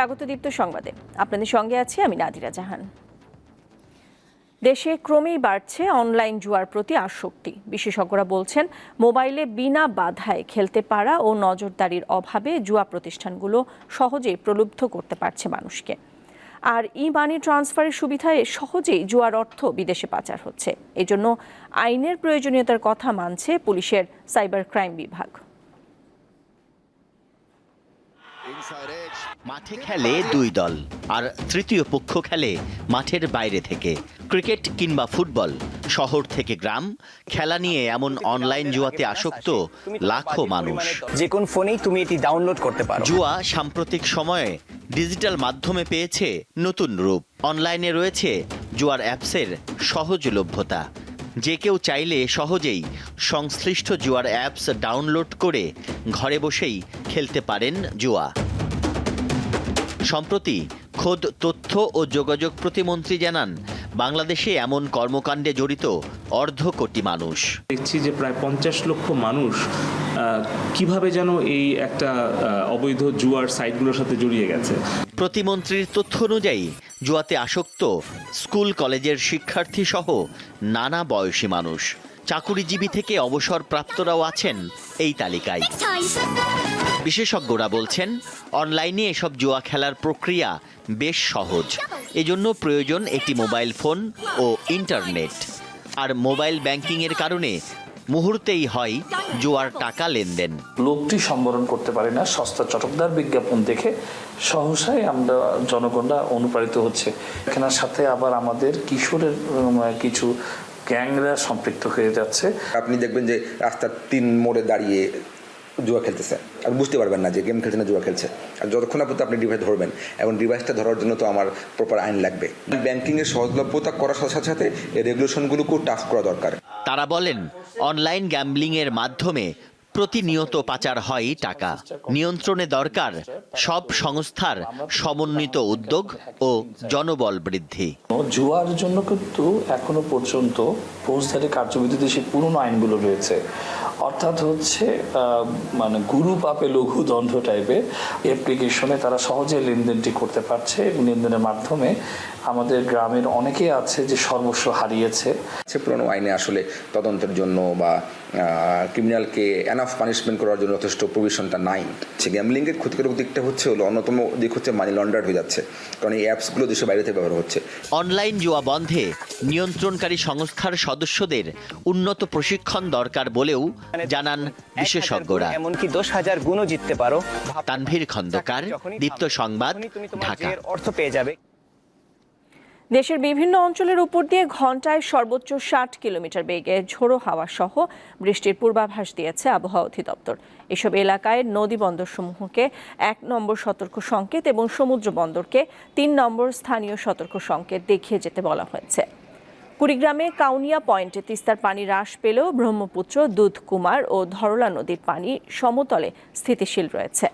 স্বাগত দীপ্ত সংবাদে। আপনাদের সঙ্গে আছি আমি নাদিরা জাহান। দেশে ক্রমেই বাড়ছে অনলাইন জুয়ার প্রতি আসক্তি। বিশেষজ্ঞরা বলছেন, মোবাইলে বিনা বাধায় খেলতে পারা ও নজরদারির অভাবে জুয়া প্রতিষ্ঠানগুলো সহজেই প্রলুব্ধ করতে পারছে মানুষকে। আর ই মানি ট্রান্সফারের সুবিধায় সহজেই জুয়ার অর্থ বিদেশে পাচার হচ্ছে। এজন্য আইনের প্রয়োজনীয়তার কথা মানছে পুলিশের সাইবার ক্রাইম বিভাগ। মাঠে খেলে দুই দল আর তৃতীয় পক্ষ খেলে মাঠের বাইরে থেকে। ক্রিকেট কিংবা ফুটবল শহর থেকে গ্রাম খেলা নিয়ে এমন অনলাইন জুয়াতে আসক্ত লাখো মানুষ। যে কোন ফোনেই তুমি এটি ডাউনলোড করতে পারো। জুয়া সাম্প্রতিক সময়ে ডিজিটাল মাধ্যমে পেয়েছে নতুন রূপ। অনলাইনে রয়েছে জুয়ার অ্যাপসের সহজলভ্যতা। যে কেউ চাইলে সহজেই সংশ্লিষ্ট জুয়ার অ্যাপস ডাউনলোড করে ঘরে বসেই খেলতে পারেন জুয়া। সম্প্রতি খোদ তথ্য ও যোগাযোগ প্রতিমন্ত্রী জানান বাংলাদেশে এমন কর্মকাণ্ডে জড়িত অর্ধ কোটি মানুষ। দেখছি যে প্রায় পঞ্চাশ লক্ষ মানুষ কীভাবে যেন এই একটা অবৈধ জুয়ার সাইটগুলোর সাথে জড়িয়ে গেছে। প্রতিমন্ত্রীর তথ্য অনুযায়ী জুয়াতে আসক্ত স্কুল কলেজের শিক্ষার্থী সহ নানা বয়সী মানুষ। চাকুরিজীবী থেকে অবসরপ্রাপ্তরাও আছেন এই তালিকায়। বিশেষজ্ঞরা বলছেন অনলাইনে এসব জুয়া খেলার প্রক্রিয়া বেশ সহজ। এজন্য প্রয়োজন একটি মোবাইল ফোন ও ইন্টারনেট। আর মোবাইল ব্যাংকিংয়ের কারণে মুহূর্তেই হয় জুয়ার টাকা লেনদেন। লোকটি সম্বরণ করতে পারে না সস্তা চটকদার বিজ্ঞাপন দেখে সহসাই আমরা জনগণরা অনুপ্রাণিত হচ্ছে। এখানের সাথে আবার আমাদের কিশোরের কিছু গ্যাংরা সম্পৃক্ত হয়ে যাচ্ছে। আপনি দেখবেন যে রাস্তার তিন মোড়ে দাঁড়িয়ে জুয়া খেলতেছে। আর বুঝতে পারবেন না যে গেম খেলছে না জুয়া খেলছে। আর যতক্ষণ পর্যন্ত আপনি ডিভাইস ধরবেন, এবং ডিভাইসটা ধরার জন্য তো আমার প্রপার আইন লাগবে। ব্যাংকিংয়ের সহজলভ্যতা করার সাথে সাথে সাথে এই রেগুলেশনগুলোকেও টাফ করা দরকার। তারা বলেন অনলাইন গ্যাম্বলিংয়ের মাধ্যমে প্রতিনিয়ত পাচার হয় টাকা। নিয়ন্ত্রণে দরকার সব সংস্থার সমন্বিত উদ্যোগ ও জনবল বৃদ্ধি। জুয়ার জন্য কিন্তু এখনও পর্যন্ত ফৌজদারি কার্যবিধিতে সেই পুরনো আইনগুলো রয়েছে। অর্থাৎ হচ্ছে আহ, মানে গুরু পাপে লঘু দণ্ড টাইপের অ্যাপ্লিকেশনে তারা সহজে লেনদেনটি করতে পারছে এবং লেনদেনের মাধ্যমে আমাদের গ্রামের অনেকে আছে যে সর্বস্ব হারিয়েছে। সে পুরনো আইনে আসলে তদন্তের জন্য বা ক্রিমিনালকে এনাফ পানিশমেন্ট করার জন্য যথেষ্ট প্রভিশনটা নাই। সে গ্যামলিংয়ের ক্ষতিকারক দিকটা হচ্ছে হলো অন্যতম দিক হচ্ছে মানি লন্ডার হয়ে যাচ্ছে। কারণ এই অ্যাপসগুলো দেশের বাইরে থেকে ব্যবহার হচ্ছে। অনলাইন জুয়া বন্ধে নিয়ন্ত্রণকারী সংস্থার সদস্যদের উন্নত প্রশিক্ষণ দরকার বলেও জানান বিশেষজ্ঞরা। এমনকি দশ হাজার গুণও জিততে পারো। তানভীর খন্দকার দীপ্ত সংবাদ ঢাকা। অর্থ পেয়ে যাবে। দেশের বিভিন্ন অঞ্চলের উপর দিয়ে ঘন্টায় সর্বোচ্চ ষাট কিলোমিটার বেগে ঝোড়ো হাওয়া সহ বৃষ্টির পূর্বাভাস দিয়েছে আবহাওয়া অধিদপ্তর। এসব এলাকায় নদী বন্দরসমূহকে এক নম্বর সতর্ক সংকেত এবং সমুদ্র বন্দরকে তিন নম্বর স্থানীয় সতর্ক সংকেত দেখিয়ে যেতে বলা হয়েছে। কুড়িগ্রামে কাউনিয়া পয়েন্টে তিস্তার পানি হ্রাস পেলেও ব্রহ্মপুত্র, দুধকুমার ও ধরলা নদীর পানি সমতলে স্থিতিশীল রয়েছে।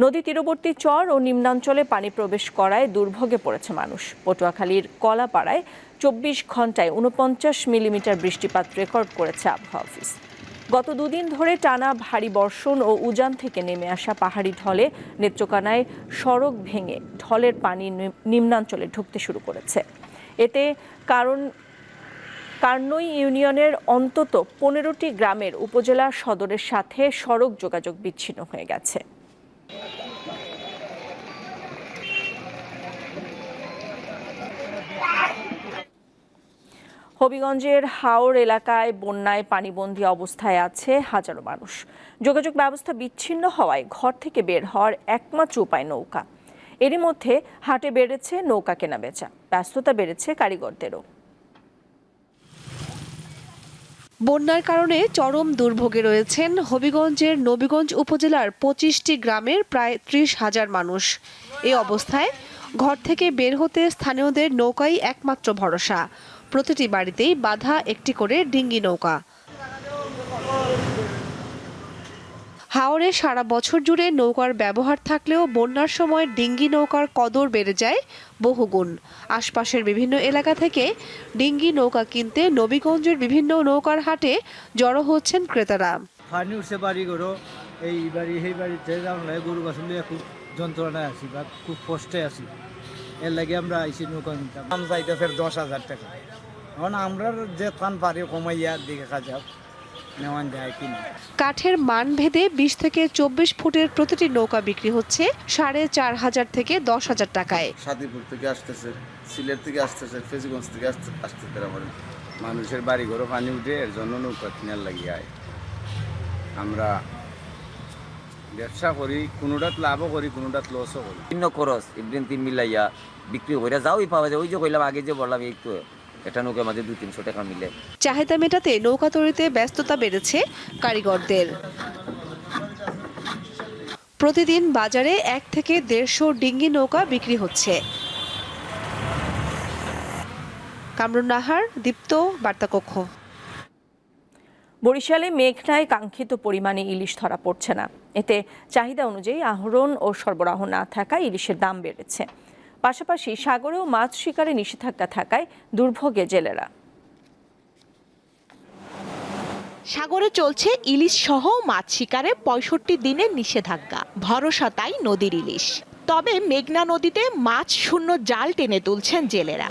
নদী তীরবর্তী চর ও নিম্নাঞ্চলে পানি প্রবেশ করায় দুর্ভোগে পড়েছে মানুষ। পটুয়াখালীর কলাপাড়ায় চব্বিশ ঘন্টায় উনপঞ্চাশ মিলিমিটার বৃষ্টিপাত রেকর্ড করেছে আবহাওয়া অফিস। গত দুদিন ধরে টানা ভারী বর্ষণ ও উজান থেকে নেমে আসা পাহাড়ি ঢলে নেত্রকানায় সড়ক ভেঙে ঢলের পানি নিম্নাঞ্চলে ঢুকতে শুরু করেছে। এতে কারণ, কার্নই ইউনিয়নের অন্তত পনেরোটি গ্রামের উপজেলা সদরের সাথে সড়ক যোগাযোগ বিচ্ছিন্ন হয়ে গেছে। হবিগঞ্জের হাওর এলাকায় বন্যায় পানিবন্দী অবস্থায় আছে হাজারো মানুষ। যোগাযোগ ব্যবস্থা বিচ্ছিন্ন হওয়ায় ঘর থেকে বের হওয়ার একমাত্র উপায় নৌকা। এরই মধ্যে হাটে বেড়েছে নৌকা কেনা বেচা ব্যস্ততা বেড়েছে কারিগরদেরও। বন্যার কারণে চরম দুর্ভোগে রয়েছেন হবিগঞ্জের নবীগঞ্জ উপজেলার পঁচিশটি গ্রামের প্রায় ত্রিশ হাজার মানুষ। এই অবস্থায় ঘর থেকে বের হতে স্থানীয়দের নৌকাই একমাত্র ভরসা। প্রতিটি বাড়িতেই বাধা একটি করে ডিঙ্গি নৌকা। হাওরে সারা বছর জুড়ে নৌকার ব্যবহার থাকলেও বন্যার সময় ডিঙ্গি নৌকার কদর বেড়ে যায় বহুগুণ। আশপাশের বিভিন্ন এলাকা থেকে ডিঙ্গি নৌকা কিনতে নবীগঞ্জের বিভিন্ন নৌকার হাটে জড়ো হচ্ছেন ক্রেতারা। পানি উঠছে বাড়ি গরো এই বাড়ি, সেই বাড়িতে যাওয়া লাগে গরু লিয়ে খুব যন্ত্রণায় আছি বা খুব কষ্টে আছি। এর লাগে আমরা আইসি নৌকা নিতাম দাম চাইতেছে দশ হাজার টাকা। এখন আমরা যে থান পারি, কমাইয়া দিকে কাজা নেওয়ান যায় কিনা? কাঠের মান ভেদে বিশ থেকে চব্বিশ ফুটের প্রতিটি নৌকা বিক্রি হচ্ছে সাড়ে চার হাজার থেকে দশ হাজার টাকায়। সাদিপুর থেকে আসতেছে সিলেট থেকে আসতেছে ফেজিগঞ্জ থেকে আসতে আসতেছে আমার মানুষের বাড়ি ঘরও পানি উঠে এর জন্য নৌকা কিনার লাগি আয়। আমরা ব্যবসা করি কোনোটাত লাভও করি কোনোটাত লসও করি। বিভিন্ন খরচ ইভেন তিন মিলাইয়া বিক্রি করে যাওই পাওয়া যায় ওই যে কইলাম আগে যে বললাম এই তো। এটা নৌকার মাঝে দুই তিনশো টাকা মিলে। চাহিদা মেটাতে নৌকা তৈরিতে ব্যস্ততা বেড়েছে কারিগরদের। প্রতিদিন বাজারে এক থেকে দেড়শো ডিঙ্গি নৌকা বিক্রি হচ্ছে। কামরুন নাহার দীপ্ত বার্তাকক্ষ। বরিশালে মেঘনায় কাঙ্ক্ষিত পরিমাণে ইলিশ ধরা পড়ছে না। এতে চাহিদা অনুযায়ী আহরণ ও সরবরাহ না থাকায় ইলিশের দাম বেড়েছে। পাশাপাশি সাগরেও মাছ শিকারে নিষেধাজ্ঞা থাকায় দুর্ভোগে জেলেরা। সাগরে চলছে ইলিশ সহ মাছ শিকারে পঁয়ষট্টি দিনের নিষেধাজ্ঞা, ভরসা তাই নদীর ইলিশ। তবে মেঘনা নদীতে মাছ শূন্য জাল টেনে তুলছেন জেলেরা।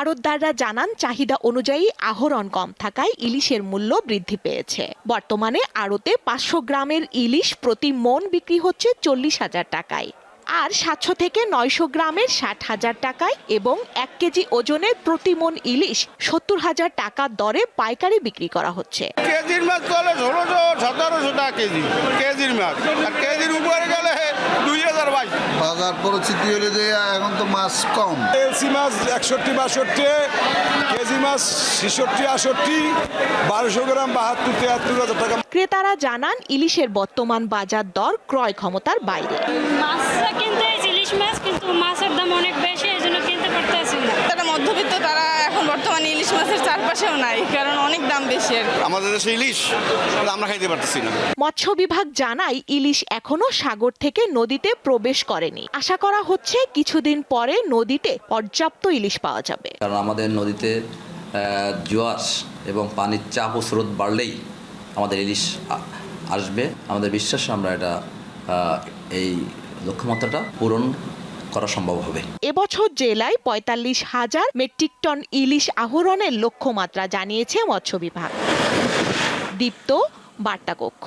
আড়তদাররা জানান, চাহিদা অনুযায়ী আহরণ কম থাকায় ইলিশের মূল্য বৃদ্ধি পেয়েছে। বর্তমানে আড়তে পাঁচশো গ্রামের ইলিশ প্রতি মন বিক্রি হচ্ছে চল্লিশ হাজার টাকায়। আর সাতশো থেকে নয়শো গ্রামের ষাট হাজার টাকায় এবং এক কেজি ওজনের প্রতি মন ইলিশ সত্তর হাজার টাকার দরে পাইকারি বিক্রি করা হচ্ছে। কেজির মাছ চলে ষোলোশো সতেরোশো টাকা কেজি কেজির মাছ। আর কেজির উপরে গেলে দুই হাজার বাইশ। বাজার পরিস্থিতি হলে যে এখন তো মাছ কম। এলসি মাছ একষট্টি বাষট্টি কেজি মাছ ছেষট্টি আষট্টি বারোশো গ্রাম বাহাত্তর তিয়াত্তর হাজার টাকা। ক্রেতারা জানান ইলিশের বর্তমান বাজার দর ক্রয় ক্ষমতার বাইরে। মাছটা কিনতে ইলিশ মাছ কিন্তু মাছের দাম অনেক বেশি এই জন্য কিনতে পারতেছি না তারা মধ্যবিত্ত তারা এখন বর্তমানে ইলিশ মাছের চারপাশেও নাই কারণ অনেক দাম বেশি আর আমাদের দেশে ইলিশ আমরা খাইতে পারতেছি না। মৎস্য বিভাগ জানায় ইলিশ এখনও সাগর থেকে নদীতে প্রবেশ করেনি। আশা করা হচ্ছে কিছুদিন পরে নদীতে পর্যাপ্ত ইলিশ পাওয়া যাবে। কারণ আমাদের নদীতে জোয়ার এবং পানির চাপ ও স্রোত বাড়লেই আমাদের ইলিশ আসবে। আমাদের বিশ্বাস আমরা এটা এই লক্ষ্যমাত্রাটা পূরণ করা সম্ভব হবে। এবছর জেলায় পঁয়তাল্লিশ হাজার মেট্রিক টন ইলিশ আহরণের লক্ষ্যমাত্রা জানিয়েছে মৎস্য বিভাগ। দীপ্ত বার্তাকক্ষ।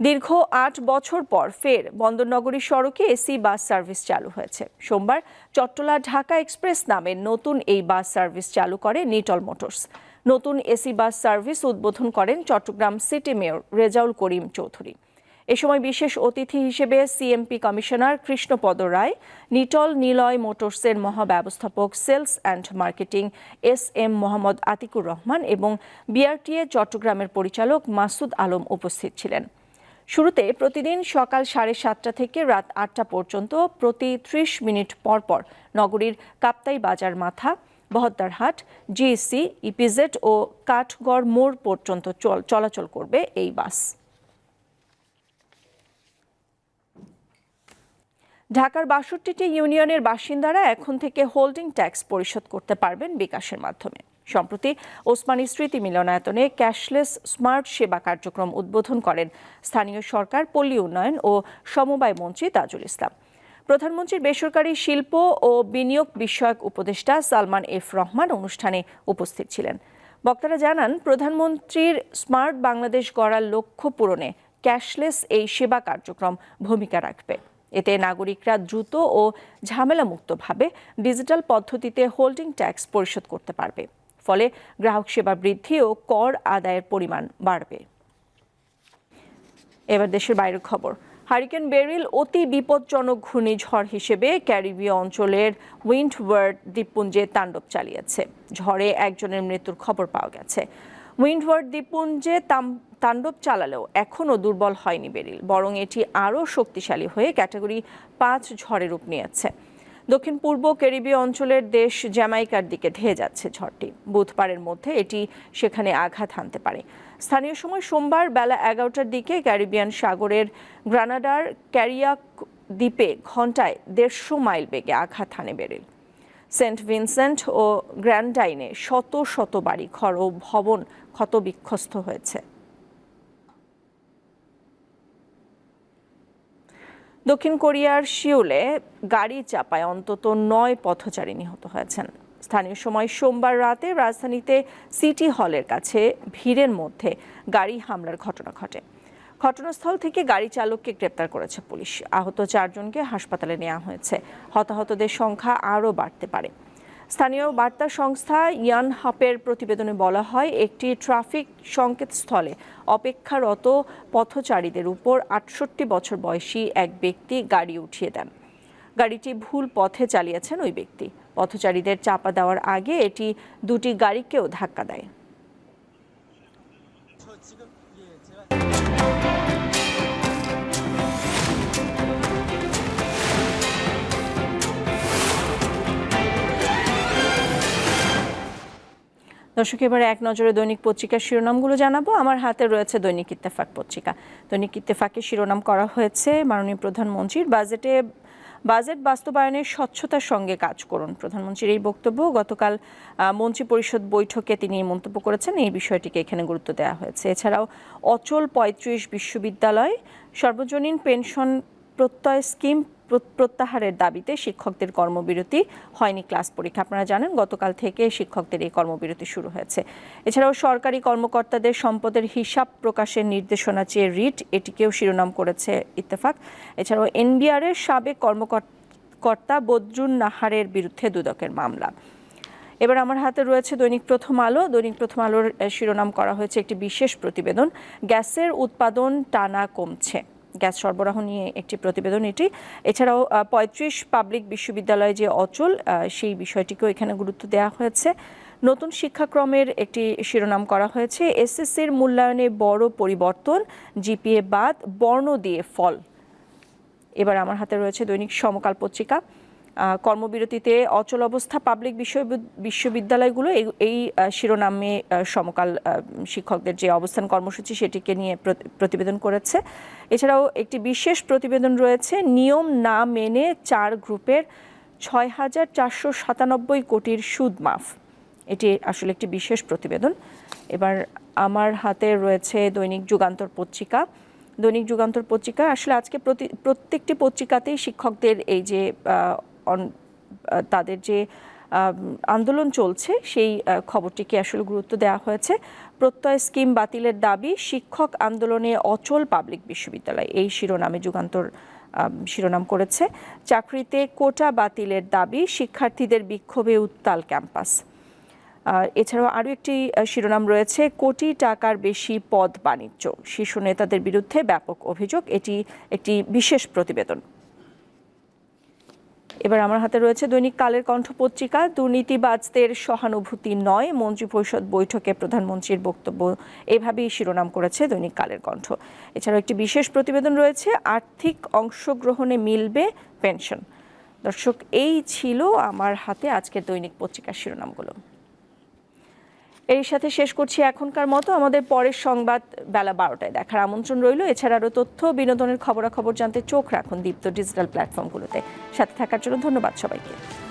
দীর্ঘ আট বছর পর ফের বন্দরনগরী সড়কে এসি বাস সার্ভিস চালু হয়েছে। সোমবার চট্টলা ঢাকা এক্সপ্রেস নামে নতুন এই বাস সার্ভিস চালু করে নিটল মোটরস। নতুন এসি বাস সার্ভিস উদ্বোধন করেন চট্টগ্রাম সিটি মেয়র রেজাউল করিম চৌধুরী। এ সময় বিশেষ অতিথি হিসেবে সিএমপি কমিশনার কৃষ্ণপদ রায়, নিটল নিলয় মোটরসের মহাব্যবস্থাপক sales and marketing S M Mohammad Atiqur Rahman এবং বিআরটিএ চট্টগ্রামের পরিচালক মাসুদ আলম উপস্থিত ছিলেন। শুরুতে প্রতিদিন সকাল সাড়ে সাতটা থেকে রাত আটটা পর্যন্ত প্রতি ত্রিশ মিনিট পর পর নগরীর কাপ্তাই বাজার মাথা বহদ্দারহাট জিএসসি ইপিজেড ও কাঠগড় মোড় পর্যন্ত চল- চলাচল করবে এই বাস। ঢাকার বাষট্টিটি ইউনিয়নের বাসিন্দারা এখন থেকে হোল্ডিং ট্যাক্স পরিশোধ করতে পারবেন বিকাশের মাধ্যমে। সম্প্রতি ওসমানী স্মৃতি মিলনায়তনে ক্যাশলেস স্মার্ট সেবা কার্যক্রম উদ্বোধন করেন স্থানীয় সরকার, পল্লী উন্নয়ন ও সমবায় মন্ত্রী তাজুল ইসলাম। প্রধানমন্ত্রীর বেসরকারি শিল্প ও বিনিয়োগ বিষয়ক উপদেষ্টা সালমান এফ রহমান অনুষ্ঠানে উপস্থিত ছিলেন। বক্তারা জানান, প্রধানমন্ত্রীর স্মার্ট বাংলাদেশ গড়ার লক্ষ্য পূরণে ক্যাশলেস এই সেবা কার্যক্রম ভূমিকা রাখবে। এতে নাগরিকরা দ্রুত ও ঝামেলামুক্তভাবে ডিজিটাল পদ্ধতিতে হোল্ডিং ট্যাক্স পরিশোধ করতে পারবে। ফলে গ্রাহক সেবা বৃদ্ধি ও কর আদায়ের পরিমাণ বাড়বে। এবার দেশের বাইরের খবর। হারিকেন বেরিল অতি বিপজ্জনক ঘূর্ণিঝড় হিসেবে ক্যারিবীয় অঞ্চলের উইন্ডওয়ার্ড দ্বীপপুঞ্জে তাণ্ডব চালিয়েছে। ঝড়ে একজনের মৃত্যুর খবর পাওয়া গেছে। উইন্ডওয়ার্ড দ্বীপপুঞ্জে তাণ্ডব চালালেও এখনও দুর্বল হয়নি বেরিল, বরং এটি আরও শক্তিশালী হয়ে ক্যাটাগরি পাঁচ ঝড়ে রূপ নিয়েছে। দক্ষিণ পূর্ব ক্যারিবীয় অঞ্চলের দেশ জ্যামাইকার দিকে ধেয়ে যাচ্ছে ঝড়টি। বুধবারের মধ্যে এটি সেখানে আঘাত হানতে পারে। স্থানীয় সময় সোমবার বেলা এগারোটার দিকে ক্যারিবিয়ান সাগরের গ্রানাডার ক্যারিয়াক দ্বীপে ঘন্টায় দেড়শো মাইল বেগে আঘাত হানে বেরিল। সেন্ট ভিনসেন্ট ও গ্র্যান্ডাইনে শত শত বাড়ি, ঘর ও ভবন ক্ষতবিক্ষস্ত হয়েছে। দক্ষিণ কোরিয়ার সিউলে গাড়ি চাপায় অন্তত নয় পথচারী নিহত হয়েছেন। স্থানীয় সময় সোমবার রাতে রাজধানীতে সিটি হলের কাছে ভিড়ের মধ্যে গাড়ি হামলার ঘটনা ঘটে। ঘটনাস্থল থেকে গাড়ি চালককে গ্রেপ্তার করেছে পুলিশ। আহত চারজনকে হাসপাতালে নেওয়া হয়েছে। হতাহতদের সংখ্যা আরও বাড়তে পারে। স্থানীয় বার্তা সংস্থা ইয়ান হাপের প্রতিবেদনে বলা হয়, একটি ট্রাফিক সংকেতস্থলে অপেক্ষারত পথচারীদের উপর আটষট্টি বছর বয়সী এক ব্যক্তি গাড়ি উঠিয়ে দেন। গাড়িটি ভুল পথে চালিয়েছেন ওই ব্যক্তি। পথচারীদের চাপা দেওয়ার আগে এটি দুটি গাড়িকেও ধাক্কা দেয়। দর্শক, এবারে এক নজরে দৈনিক পত্রিকার শিরোনামগুলো জানাব। আমার হাতে রয়েছে দৈনিক ইত্তেফাক পত্রিকা। দৈনিক ইত্তেফাকে শিরোনাম করা হয়েছে মাননীয় প্রধানমন্ত্রীর। বাজেটে, বাজেট বাস্তবায়নের স্বচ্ছতার সঙ্গে কাজ করুন প্রধানমন্ত্রীর এই বক্তব্য। গতকাল মন্ত্রী পরিষদ বৈঠকে তিনি মন্তব্য করেছেন। এই বিষয়টিকে এখানে গুরুত্ব দেওয়া হয়েছে। এছাড়াও অচল পঁয়ত্রিশ বিশ্ববিদ্যালয়, সর্বজনীন পেনশন প্রত্যয় স্কিম প্রত্যাহারের দাবিতে শিক্ষকদের কর্মবিরতি হয়নি ক্লাস পরীক্ষা। আপনারা জানেন, গতকাল থেকে শিক্ষকদের এই কর্মবিরতি শুরু হয়েছে। এছাড়াও সরকারি কর্মকর্তাদের সম্পদের হিসাব প্রকাশের নির্দেশনা চেয়ে রিট, এটিকেও শিরোনাম করেছে ইত্তেফাক। এছাড়াও এনবিআর এর সাবেক কর্মকর্তা বদরুন নাহারের বিরুদ্ধে দুদকের মামলা। এবার আমার হাতে রয়েছে দৈনিক প্রথম আলো। দৈনিক প্রথম আলোর শিরোনাম করা হয়েছে একটি বিশেষ প্রতিবেদন। গ্যাসের উৎপাদন টানা কমছে। গ্যাস সরবরাহ নিয়ে একটি প্রতিবেদন এটি। এছাড়াও পঁয়ত্রিশ পাবলিক বিশ্ববিদ্যালয় যে অচল সেই বিষয়টিকেও এখানে গুরুত্ব দেওয়া হয়েছে। নতুন শিক্ষাক্রমের একটি শিরোনাম করা হয়েছে, এসএসসির মূল্যায়নে বড় পরিবর্তন, জিপিএ বাদ, বর্ণ দিয়ে ফল। এবার আমার হাতে রয়েছে দৈনিক সমকাল পত্রিকা। কর্মবিরতিতে অচল অবস্থা পাবলিক বিশ্ববিদ- বিশ্ববিদ্যালয়গুলো এই- শিরোনামে সমকাল শিক্ষকদের যে অবস্থান কর্মসূচি সেটিকে নিয়ে প্রতিবেদন করেছে। এছাড়াও একটি বিশেষ প্রতিবেদন রয়েছে, নিয়ম না মেনে চার গ্রুপের ছয় হাজার চারশো সাতানব্বই কোটির সুদ মাফ। এটি আসলে একটি বিশেষ প্রতিবেদন। এবার আমার হাতে রয়েছে দৈনিক যুগান্তর পত্রিকা। দৈনিক যুগান্তর পত্রিকা আসলে আজকে প্রতি, প্রত্যেকটি পত্রিকাতেই শিক্ষকদের এই যে তাদের যে আন্দোলন চলছে, সেই খবরটিকে আসলে গুরুত্ব দেওয়া হয়েছে। প্রত্যয় স্কিম বাতিলের দাবি, শিক্ষক আন্দোলনে অচল পাবলিক বিশ্ববিদ্যালয়। এই শিরোনামে যুগান্তর শিরোনাম করেছে। চাকরিতে কোটা বাতিলের দাবি, শিক্ষার্থীদের বিক্ষোভে উত্তাল ক্যাম্পাস। এছাড়াও আরও একটি শিরোনাম রয়েছে, কোটি টাকার বেশি পদ বাণিজ্য। শীর্ষ নেতাদের বিরুদ্ধে ব্যাপক অভিযোগ, এটি একটি বিশেষ প্রতিবেদন। এবার আমার হাতে রয়েছে দৈনিক কালের কণ্ঠ পত্রিকা দুর্নীতিবাজদের সহানুভূতি নয় মন্ত্রী পরিষদ বৈঠকে প্রধানমন্ত্রীর বক্তব্য এভাবেই শিরোনাম করেছে দৈনিক কালের কণ্ঠ। এছাড়াও একটি বিশেষ প্রতিবেদন রয়েছে, আর্থিক অংশগ্রহণে মিলবে পেনশন। দর্শক, এই ছিল আমার হাতে আজকের দৈনিক পত্রিকার শিরোনামগুলো। এর সাথে শেষ করছি এখনকার মতো। আমাদের পরের সংবাদ বেলা বারোটায় দেখার আমন্ত্রণ রইল। এছাড়া আরও তথ্য, বিনোদনের খবরাখবর জানতে চোখ রাখুন দীপ্ত ডিজিটাল প্ল্যাটফর্মগুলোতে। সাথে থাকার জন্য ধন্যবাদ সবাইকে।